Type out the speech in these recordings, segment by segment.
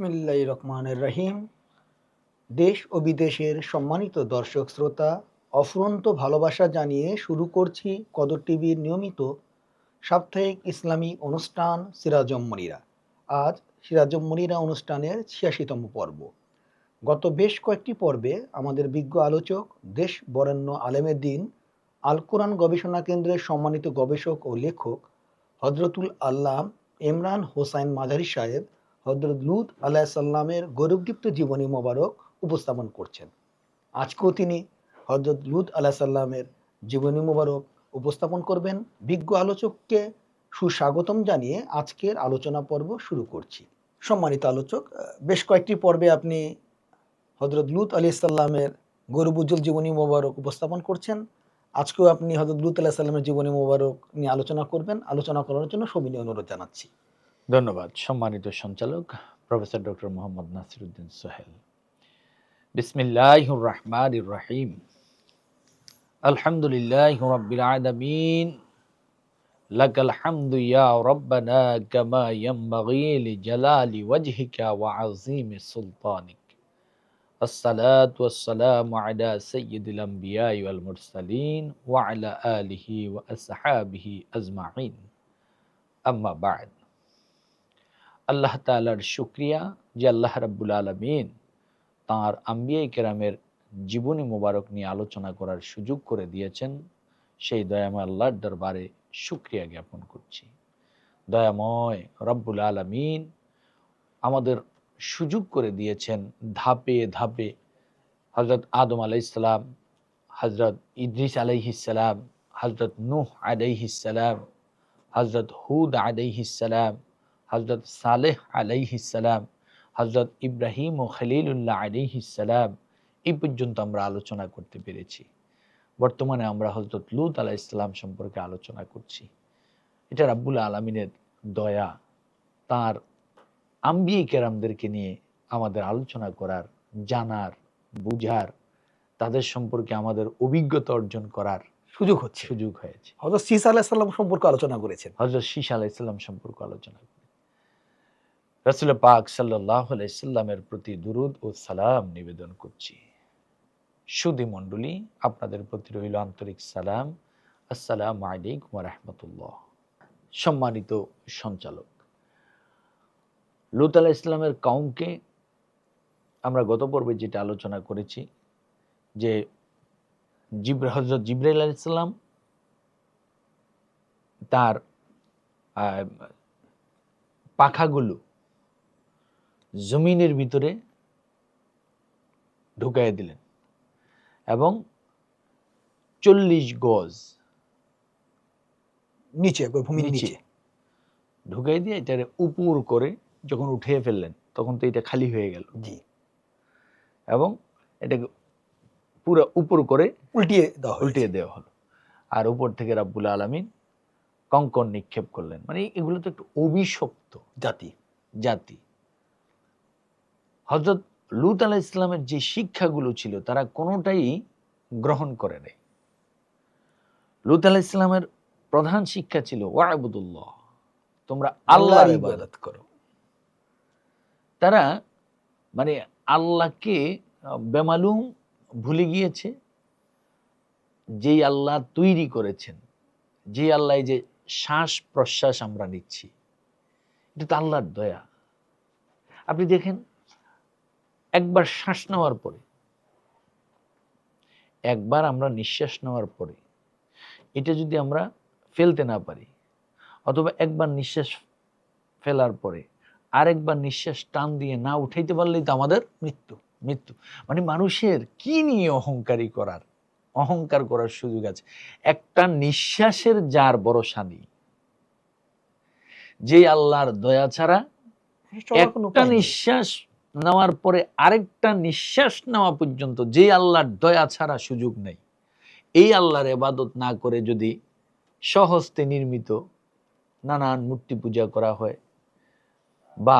বিসমিল্লাহ রহমানের রহিম। দেশ ও বিদেশের সম্মানিত দর্শক, শ্রোতা, অফুরন্ত ভালোবাসা জানিয়ে শুরু করছি কদর টিভির নিয়মিত সাপ্তাহিক ইসলামী অনুষ্ঠান সিরাজম মনিরা আজ সিরাজম মনিরা অনুষ্ঠানের ছিয়াশিতম পর্ব। গত বেশ কয়েকটি পর্বে আমাদের বিজ্ঞ আলোচক, দেশ বরেণ্য আলেমের দিন, আল কোরআন গবেষণা কেন্দ্রের সম্মানিত গবেষক ও লেখক হজরতুল আল্লাহ ইমরান হোসাইন মাঝারি সাহেব হজরত লুত আলাহ সাল্লামের গৌরবদীপ্ত জীবনী মোবারক উপস্থাপন করছেন। আজকেও তিনি হজরত লুত আলাহ সাল্লামের জীবনী মোবারক উপস্থাপন করবেন। বিজ্ঞ আলোচককে সুস্বাগতম জানিয়ে আজকের আলোচনা পর্ব শুরু করছি। সম্মানিত আলোচক বেশ কয়েকটি পর্বে আপনি হজরত লুত আলি সাল্লামের গৌরবুজ্জ্বল জীবনী মোবারক উপস্থাপন করছেন। আজকেও আপনি হজরত লুত আলাহ সাল্লামের জীবনী মোবারক নিয়ে আলোচনা করবেন। আলোচনা করার জন্য সবিনয় অনুরোধ জানাচ্ছি। ধন্যবাদ সম্মানিত সঞ্চালক প্রফেসর ডক্টর মোহাম্মদ নাসিরুদ্দিন সোহেল বিসমিল্লাহ রহমান রহিম আলহামদুলিল্লাহ রব্বিল আলামিন লাকাল হামদু ইয়া রব্বানা কামা ইয়ানবাগি লিজালালি ওয়াজহিকা ওয়া আযীমি সুলতানিক الصلاة والسلام على سيد الأنبياء والمرسلين وعلى آله وأصحابه أجمعين أما بعد আল্লাহ তালার শুক্রিয়া যে আল্লাহ রাব্বুল আলমিন তাঁর আম্বিয়াই কেরামের জীবনী মোবারক নিয়ে আলোচনা করার সুযোগ করে দিয়েছেন। সেই দয়াময় আল্লাহর দরবারে শুক্রিয়া জ্ঞাপন করছি। দয়াময় রব্বুল আলমিন আমাদের সুযোগ করে দিয়েছেন ধাপে ধাপে হজরত আদম আলাইসালাম হজরত ইদ্রিস আলাইহিসালাম হজরত নূহ আলাইহিসালাম হজরত হুদ আলাইহিসালাম হজরত সালেহ আলাইহিসালাম হজরত ইব্রাহিম ও খলিলুল্লাহ আলাইহিসালাম এই পর্যন্ত আমরা আলোচনা করতে পেরেছি। বর্তমানে আমরা হজরত লুত আলাহ ইসলাম সম্পর্কে আলোচনা করছি। এটা রাব্বুল আলমিনের দয়া তার আম্বিয়ে কেরামদেরকে নিয়ে আমাদের আলোচনা করার জানার বুঝার তাদের সম্পর্কে আমাদের অভিজ্ঞতা অর্জন করার সুযোগ হচ্ছে। সুযোগ হয়েছে। হজরত সিসা আলাহ সাল্লাম সম্পর্কে আলোচনা করেছেন। হজরত শীষ আলাইসাল্লাম সম্পর্কে আলোচনা রসুল পাক সাল্লাহ আলাইসাল্লামের প্রতি দুরুদ ও সালাম নিবেদন করছি। সুদী মণ্ডলী আপনাদের প্রতি রইল আন্তরিক সালাম। আসসালাম আলাইকুম রহমতুল্লাহ। সম্মানিত সঞ্চালক লুত আলাহ ইসলামের কাউমকে আমরা গত পর্বে যেটা আলোচনা করেছি যে জিব্র হজরত জিব্রাইল আলাইসাল্লাম তার আহ, পাখাগুলো জমিনের ভিতরে ঢুকাই দিলেন এবং চল্লিশ গজ নিচে একবার ভূমির নিচে ঢুকাই দিয়ে এটারে উপর করে যখন উঠিয়ে ফেললেন তখন তো এটা খালি হয়ে গেল। জি। এবং এটাকে পুরো উপর করে উল্টিয়ে দেওয়া। উল্টিয়ে দেওয়া হলো। আর উপর থেকে রাব্বুল আলামিন কঙ্কর নিক্ষেপ করলেন। মানে এগুলো তো একটু অভিশপ্ত জাতি। জাতি। হজরত লুত আলাহ ইসলামের যে শিক্ষাগুলো ছিল তারা কোনোটাই গ্রহণ করে নাই। লুত আলাহ ইসলামের প্রধান শিক্ষা ছিল ওয়াবুদুল্লাহ তোমরা আল্লাহর ইবাদত। করো। তারা মানে আল্লাহকে বেমালুম ভুলে গিয়েছে যেই আল্লাহ তৈরি করেছেন যে আল্লাহ যে শ্বাস প্রশ্বাস আমরা নিচ্ছি এটা তো আল্লাহর দয়া। আপনি দেখেন একবার শ্বাস নেওয়ার পরে একবার আমরা নিঃশ্বাস নেওয়ার পরে এটা যদি আমরা ফেলতে না পারি অথবা একবার নিঃশ্বাস ফেলার পরে আরেকবার নিঃশ্বাস টান দিয়ে না উঠাইতে পারলেই তো আমাদের মৃত্যু মৃত্যু। মানে মানুষের কি নিয়ে অহংকারী করার? অহংকার করার সুযোগ আছে। একটা নিঃশ্বাসের যার ভরসা নেই যে আল্লাহর দয়া ছাড়া একটা নিঃশ্বাস নেওয়ার পরে আরেকটা নিঃশ্বাস নেওয়া পর্যন্ত যে আল্লাহর দয়া ছাড়া সুযোগ নেই, এই আল্লাহর এবাদত না করে যদি সহস্তে নির্মিত নানান মূর্তি পূজা করা হয় বা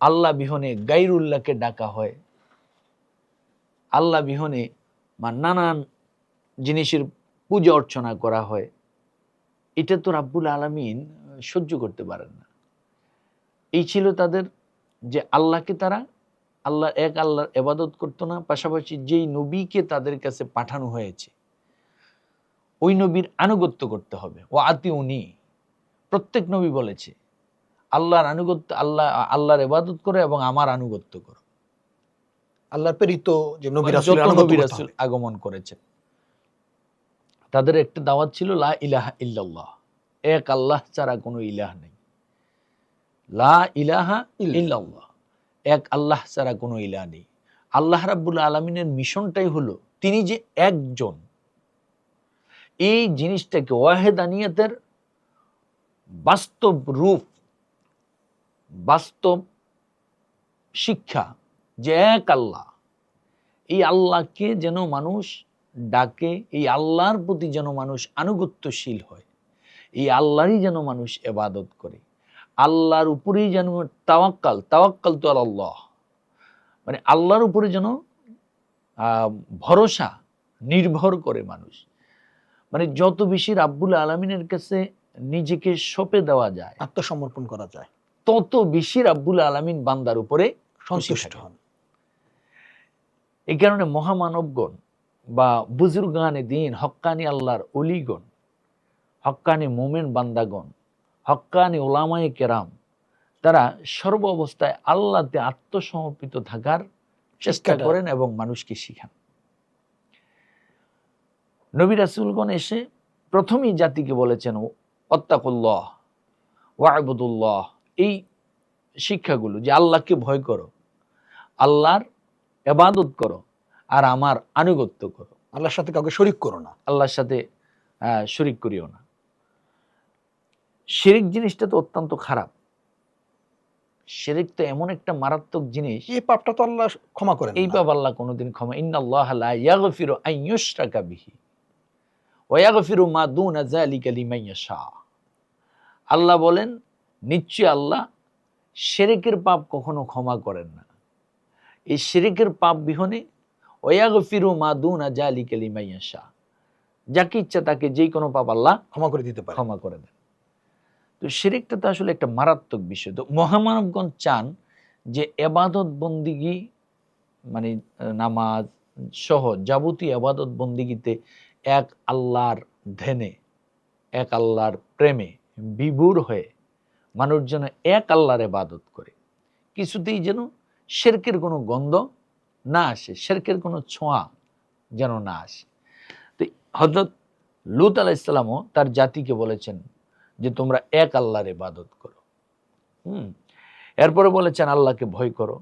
আল্লাহ বিহনে গাইরুল্লাহকে ডাকা হয়, আল্লাহ বিহনে বা নানান জিনিসের পূজা অর্চনা করা হয়, এটা তো রাব্বুল আলামিন সহ্য করতে পারেন না। এই ছিল তাদের যে আল্লাহকে তারা আল্লাহ এক আল্লাহর এবাদত করতো না পাশাপাশি যেই নবীকে তাদের কাছে পাঠানো হয়েছে ওই নবীর আনুগত্য করতে হবে। ও আতি উনি প্রত্যেক নবী বলেছে আল্লাহর আনুগত্য আল্লাহ আল্লাহর এবাদত করো এবং আমার আনুগত্য করো। আল্লাহর প্রেরিত যে নবী মানে রাসূলের নবী রাসূল আগমন করেছেন। তাদের একটা দাওয়াত ছিল লা ইলাহা ইল্লাল্লাহ। এক আল্লাহ ছাড়া কোনো ইলাহ নেই। লা ইলাহা ইল্লাল্লাহ। এক আল্লাহ ছাড়া কোনো ইলাহ নেই। আল্লাহ রাব্বুল আলমিনের মিশনটাই হলো তিনি যে একজন। এই জিনিসটাকে ওয়াহেদানিয়তের বাস্তব রূপ, বাস্তব শিক্ষা যে এক আল্লাহ। এই আল্লাহকে যেন মানুষ ডাকে, এই আল্লাহর প্রতি যেন মানুষ আনুগত্যশীল হয়, এই আল্লাহরই যেন মানুষ এবাদত করে। আল্লাহর উপরেই যেন তাওয়াক্কাল তাওয়াক্কাল তো আল্লাহ। মানে আল্লাহর উপরে যেন আহ, ভরসা নির্ভর করে মানুষ। মানে যত বেশি রাব্বুল আলমিনের কাছে নিজেকে সঁপে দেওয়া যায় আত্মসমর্পণ করা যায়। তত বেশি রাব্বুল আলমিন বান্দার উপরে সন্তুষ্ট হন। এই কারণে মহামানবগণ বা বুজুর্গানে দিন হক্কানি আল্লাহর অলিগণ হক্কানি মোমেন বান্দাগণ হক্কানি ওলামায়ে কেরাম তারা সর্ব অবস্থায় আল্লাহতে আত্মসমর্পিত থাকার চেষ্টা করেন এবং মানুষকে শিখান। নবী রাসূলগণ এসে প্রথমেই জাতিকে বলেছেন অত্তাকুল্লাহ ওয়াবুদুল্লাহ। এই শিক্ষাগুলো যে আল্লাহকে ভয় করো আল্লাহর এবাদত করো আর আমার আনুগত্য করো। আল্লাহর সাথে কাউকে শরিক করো না। আল্লাহর সাথে আহ, শরিক করিও না। শিরিক জিনিসটা তো অত্যন্ত খারাপ। শিরিক তো এমন একটা মারাত্মক জিনিস। এই পাপটা তো আল্লাহ ক্ষমা করেন এই। পাপ আল্লাহ কোনোদিন ক্ষমা ইন্নাল্লাহ লা ইয়াগফিরু আন ইউশরাকা বিহি ওয়া ইয়াগফিরু মা দুনা যালিকা লিমান ইয়াশা। আল্লাহ বলেন নিশ্চয় আল্লাহ শিরকের পাপ কখনো ক্ষমা করেন না। এই শিরকের পাপ বিহনে ওয়াগফিরু মা দুনা যালিকা লিমান ইয়াশা। যাকে ইচ্ছা তাকে যেই কোনো পাপ আল্লাহ ক্ষমা করে দিতে পারে। ক্ষমা করে দেন। তো শিরিকটা তো আসলে একটা মারাত্মক বিষয়। তো মহামানবগণ চান যে এবাদত বন্দিগি মানে নামাজ সহ যাবতীয় এবাদত বন্দিগিতে এক আল্লাহর ধ্যানে, এক আল্লাহর প্রেমে বিভোর হয়ে মানুষ যেন এক আল্লাহর এবাদত করে। কিছুতেই যেন শেরকের কোনো গন্ধ না আসে, শেরকের কোনো ছোঁয়া যেন না আসে। তো হজরত লুত আলাইসালামও তার জাতিকে বলেছেন যে তোমরা এক আল্লাহর ইবাদত করো। হুম? এরপরে বলেছেন, আল্লাহকে ভয় করো।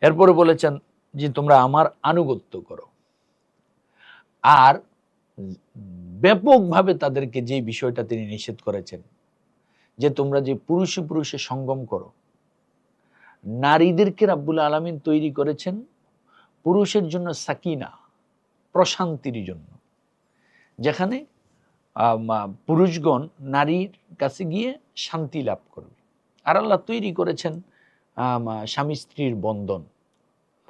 এরপরে বলেছেন যে তোমরা আমার আনুগত্য করো। আর ব্যাপকভাবে তাদেরকে যে বিষয়টা তিনি নিষেধ করেছেন, যে তোমরা যে পুরুষে পুরুষে সঙ্গম করো, নারীদেরকে রাব্বুল আলামিন তৈরি করেছেন পুরুষের জন্য সাকিনা, প্রশান্তির জন্য। যেখানে পুরুষগণ নারীর কাছে গিয়ে শান্তি লাভ করবে। আর আল্লাহ তৈরি করেছেন স্বামী স্ত্রীর বন্ধন।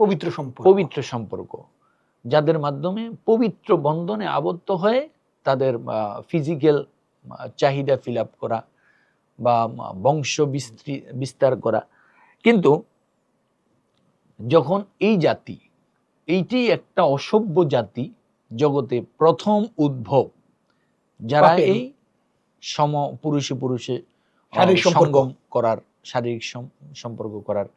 পবিত্র সম্পর্ক। পবিত্র সম্পর্ক যাদের মাধ্যমে পবিত্র বন্ধনে আবদ্ধ হয়ে তাদের ফিজিক্যাল চাহিদা ফিল আপ করা বা বংশ বিস্তৃ বিস্তার করা। কিন্তু যখন এই জাতি এইটি একটা অসভ্য জাতি জগতে প্রথম উদ্ভব যারা এই সম পুরুষে পুরুষে শারীরিক। সঙ্গম করার শারীরিক সম্পর্ক করার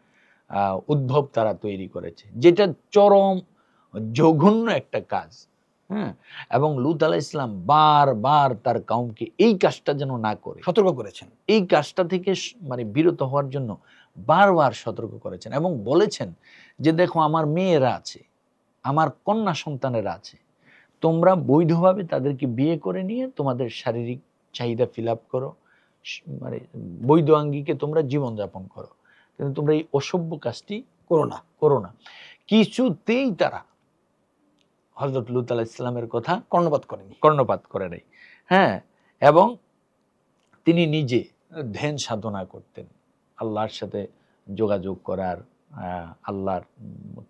উদ্ভব তারা তৈরি করেছে। যেটা চরম জঘন্য একটা কাজ হ্যাঁ? এবং লুত আলাহ ইসলাম বারবার তার কাউমকে এই কাজটা যেন না করে। সতর্ক করেছেন। এই কাজটা থেকে মানে বিরত হওয়ার জন্য বারবার সতর্ক করেছেন এবং বলেছেন যে দেখো আমার মেয়েরা আছে আমার কন্যা সন্তানেরা আছে তোমরা বৈধভাবে তাদেরকে বিয়ে করে নিয়ে তোমাদের শারীরিক চাহিদা ফিল আপ করো মানে বৈধ আঙ্গিকে তোমরা জীবনযাপন করো। কিন্তু তোমরা এই অসভ্য কাজটি করো না করো না। কিছুতেই তারা হজরত লুত আলাহ ইসলামের কথা কর্ণপাত করেনি। কর্ণপাত করে নাই। হ্যাঁ এবং তিনি নিজে ধ্যান সাধনা করতেন। আল্লাহর সাথে যোগাযোগ করার আহ, আল্লাহর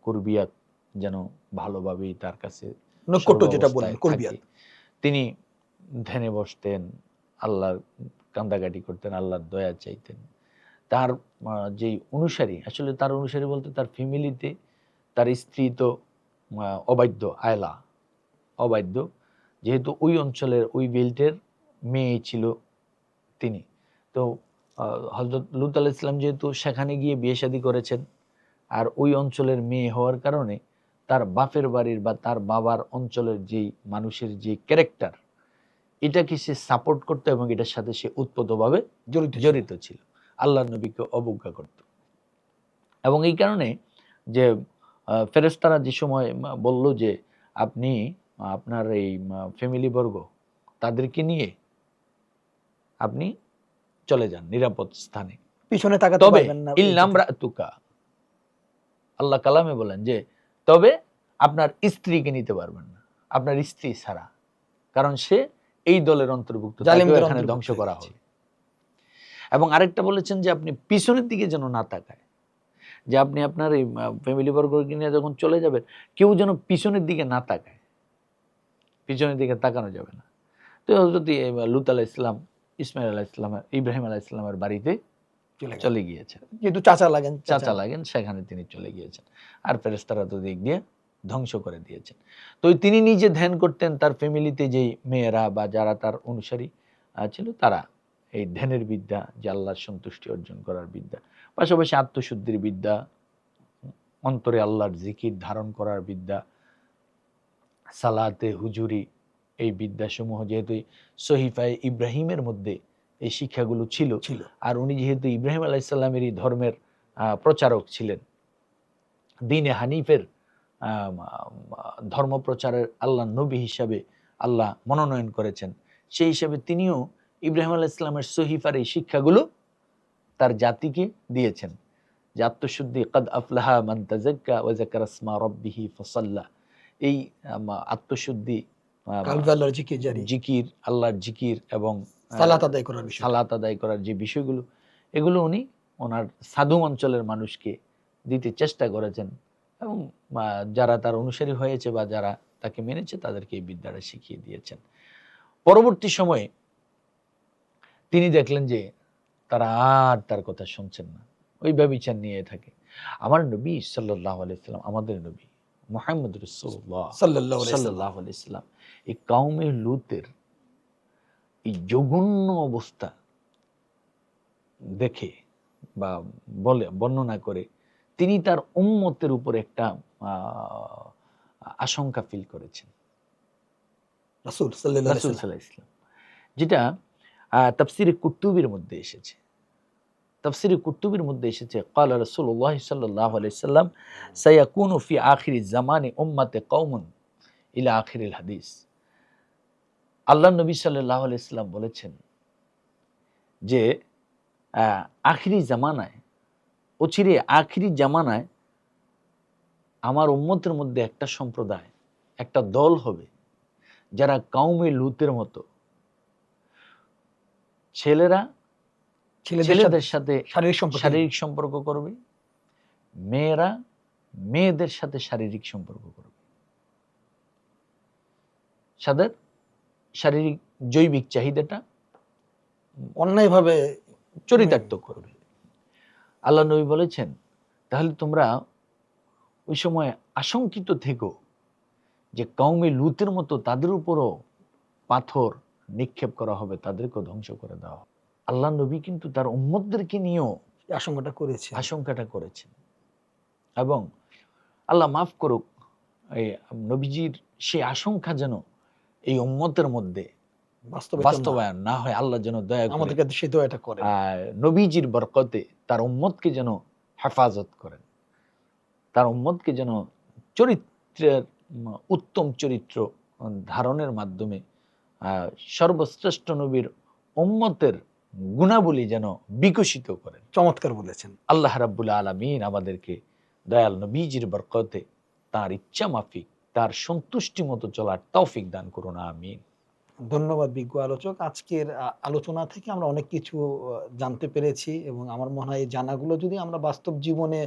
কুরবিয়াত যেন ভালোভাবেই তার কাছে নৈকট্য যেটা বললেন করবিয়াত। তিনি ধ্যানে বসতেন আল্লাহর কান্দাকাটি করতেন আল্লাহর দয়া চাইতেন। তার যেই অনুসারী আসলে তার অনুসারী বলতে তার ফ্যামিলিতে তার স্ত্রী তো অবাধ্য আয়লা অবাধ্য। যেহেতু ওই অঞ্চলের ওই বেল্টের মেয়ে ছিল তিনি। তো হজরত লুত আলাহ ইসলাম যেহেতু সেখানে গিয়ে বিয়ে শাদী করেছেন আর ওই অঞ্চলের মেয়ে হওয়ার কারণে তার বাপের বাড়ির বা তার বাবার অঞ্চলের যেই মানুষের যে ক্যারেক্টার এটাকে সে সাপোর্ট করতো এবং এটার সাথে সে উৎপতভাবে জড়িত জড়িত ছিল? আল্লাহ নবীকে অবজ্ঞা করত। এবং এই কারণে যে আহ, ফেরেশতারা যে সময় বলল যে আপনি আপনার এই ফ্যামিলি বর্গ তাদেরকে নিয়ে আপনি চলে যান নিরাপদ স্থানে। পিছনে তাকাতে তবে পারবেন না। ইল্লাম রাতুকা আল্লাহ কালামে বলেন যে তবে আপনার স্ত্রীকে নিতে পারবেন না। আপনার স্ত্রী ছাড়া। কারণ সে এই দলের অন্তর্ভুক্ত এখানে ধ্বংস করা হবে এবং আরেকটা বলেছেন যে আপনি পিছনের দিকে যেন না তাকায়। যে আপনি আপনার এই ফ্যামিলি বর্গকে নিয়ে যখন চলে যাবেন কেউ যেন পিছনের দিকে না তাকায়। পিছনের দিকে তাকানো যাবে না। তো যদি লুত আলাহ ইসলাম ইসমাইল আলাহ ইসলামের ইব্রাহিম আলাহ ইসলামের বাড়িতে চলে। গিয়েছেন যেহেতু চাচা লাগেন চাচা। লাগেন সেখানে তিনি চলে গিয়েছেন। আর ফেরেস্তারা তো দিক দিয়ে ধ্বংস করে দিয়েছেন। তো তিনি নিজে ধ্যান করতেন তার ফ্যামিলিতে যেই মেয়েরা বা যারা তার অনুসারী ছিল তারা এই ধ্যানের বিদ্যা যে আল্লাহর সন্তুষ্টি অর্জন করার বিদ্যা পাশাপাশি আত্মশুদ্ধির বিদ্যা অন্তরে আল্লাহর জিকির ধারণ করার বিদ্যা সালাতে হুজুরি এই বিদ্যাসমূহ যেহেতু সহিফায় ইব্রাহিমের মধ্যে এই শিক্ষাগুলো ছিল। ছিল। আর উনি যেহেতু ইব্রাহিম আলাইসাল্লামেরই ধর্মের প্রচারক ছিলেন দিনে হানিফের ধর্ম প্রচারের আল্লাহ নবী হিসাবে আল্লাহ মনোনয়ন করেছেন। সেই হিসাবে তিনিও ইব্রাহিম আলাহ ইসলামের সহিফার এই শিক্ষাগুলো তার জাতিকে দিয়েছেন। যে আত্মশুদ্ধি কদ আফলাহা মান তাজাক্কা ওয়া যাকারা ইসমা রাব্বিহি ফাসাল্লা। এই আত্মশুদ্ধি আল্লাহর জিকির জিকির আল্লাহর জিকির এবং সালাত আদায় করার বিষয়। সালাত আদায় করার যে বিষয়গুলো এগুলো উনি ওনার সাধু অঞ্চলের মানুষকে দিতে চেষ্টা করেছেন এবং যারা তার অনুসারী হয়েছে বা যারা তাকে মেনেছে তাদেরকে এই বিদ্যাটা শিখিয়ে দিয়েছেন। পরবর্তী সময়ে তিনি দেখলেন যে তারা আর তার কথা শুনছেন না। ওই ব্যবিচার নিয়ে থাকে। আমার নবী সাল্লাহ আলাইসাল্লাম আমাদের নবী মোহাম্মদ রসুল্লাহ সাল্লাল্লাহু আলাইহি সাল্লাহ আলাইসাল্লাম এই কাউমে লুতের এই জঘন্য অবস্থা দেখে বা বলে বর্ণনা করে তিনি তার উম্মতের উপর একটা আশঙ্কা ফিল করেছেন। যেটা তফসির কুতুবির মধ্যে এসেছে। তফসির কুতুবির মধ্যে এসেছে কাল রসুল্লাহ সাল্লাহ আলাইসাল্লাম সাইয়াকুন ফি আখির জামানে উম্মাতে কৌমন ইলা আখির হাদিস। আল্লাহ নবী সাল্লাল্লাহু আলাইহি সাল্লাম বলেছেন যে আখিরি জামানায় অচিরে আখিরি জামানায় আমার উম্মতের মধ্যে একটা সম্প্রদায় একটা দল হবে যারা কাউমে লুতের মতো। ছেলেরা ছেলেদের সাথে শারীরিক শারীরিক সম্পর্ক করবে মেয়েরা মেয়েদের সাথে শারীরিক সম্পর্ক করবে। সাদের শারীরিক জৈবিক চাহিদাটা অন্যায়ভাবে চরিতার্থ করবে। আল্লাহ নবী বলেছেন তাহলে তোমরা ওই সময় আশঙ্কিত থেকো যে কৌমে লুতের মতো তাদের উপরও পাথর নিক্ষেপ করা হবে তাদেরকেও ধ্বংস করে দেওয়া হবে। আল্লাহ নবী কিন্তু তার উম্মতদেরকে নিয়েও আশঙ্কাটা করেছে আশঙ্কাটা করেছেন। এবং আল্লাহ মাফ করুক এই নবীজির সেই আশঙ্কা যেন এই উম্মতের মধ্যে বাস্তবায়ন না হয় আল্লাহ যেন দয়া আমাদেরকে সে দোয়াটা করে। নবীজির বরকতে তার উম্মতকে যেন হেফাজত করেন। তার উম্মতকে যেন চরিত্রের উত্তম চরিত্র ধারণের মাধ্যমে সর্বশ্রেষ্ঠ নবীর উম্মতের গুণাবলী যেন বিকশিত করেন। চমৎকার বলেছেন। আল্লাহ রাব্বুল আলমিন আমাদেরকে দয়াল নবীজির বরকতে তার ইচ্ছা মাফিক তার সন্তুষ্টি মতো চলার তৌফিক দান করুন, আমিন। ধন্যবাদ বিজ্ঞ আলোচক। আজকের আলোচনা থেকে আমরা অনেক কিছু জানতে পেরেছি এবং আমার মনে হয় জানাগুলো যদি আমরা বাস্তব জীবনে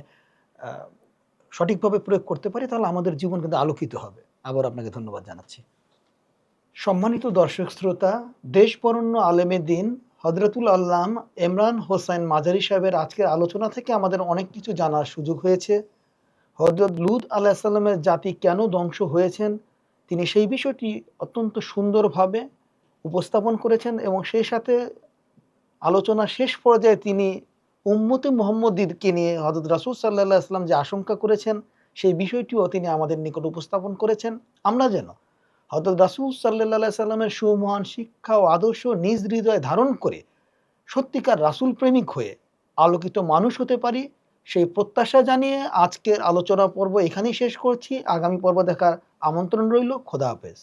সঠিকভাবে প্রয়োগ করতে পারি, তাহলে আমাদের জীবন কিন্তু আলোকিত হবে। আবার আপনাকে ধন্যবাদ জানাচ্ছি। সম্মানিত দর্শক শ্রোতা দেশ বরণ্য আলেমে দিন হজরতুল আল্লাম ইমরান হোসেন মাজারি সাহেবের আজকের আলোচনা থেকে আমাদের অনেক কিছু জানার সুযোগ হয়েছে। হজরত লুত আলাহিসাল্লামের জাতি কেন ধ্বংস হয়েছেন? তিনি সেই বিষয়টি অত্যন্ত সুন্দরভাবে উপস্থাপন করেছেন এবং সেই সাথে আলোচনা শেষ পর্যায়ে তিনি উম্মতে মোহাম্মদীরকে নিয়ে হজরত রাসুল সাল্লাহ আসলাম যে আশঙ্কা করেছেন, সেই বিষয়টিও তিনি আমাদের নিকট উপস্থাপন করেছেন। আমরা যেন হজরত রাসুল সাল্লাহ সাল্লামের সুমহান শিক্ষা ও আদর্শ নিজ হৃদয়ে ধারণ করে সত্যিকার রাসুল প্রেমিক হয়ে আলোকিত মানুষ হতে পারি সেই প্রত্যাশা জানিয়ে আজকের আলোচনা পর্ব এখানেই শেষ করছি। আগামী পর্ব দেখার আমন্ত্রণ রইল। খোদা হাফেজ।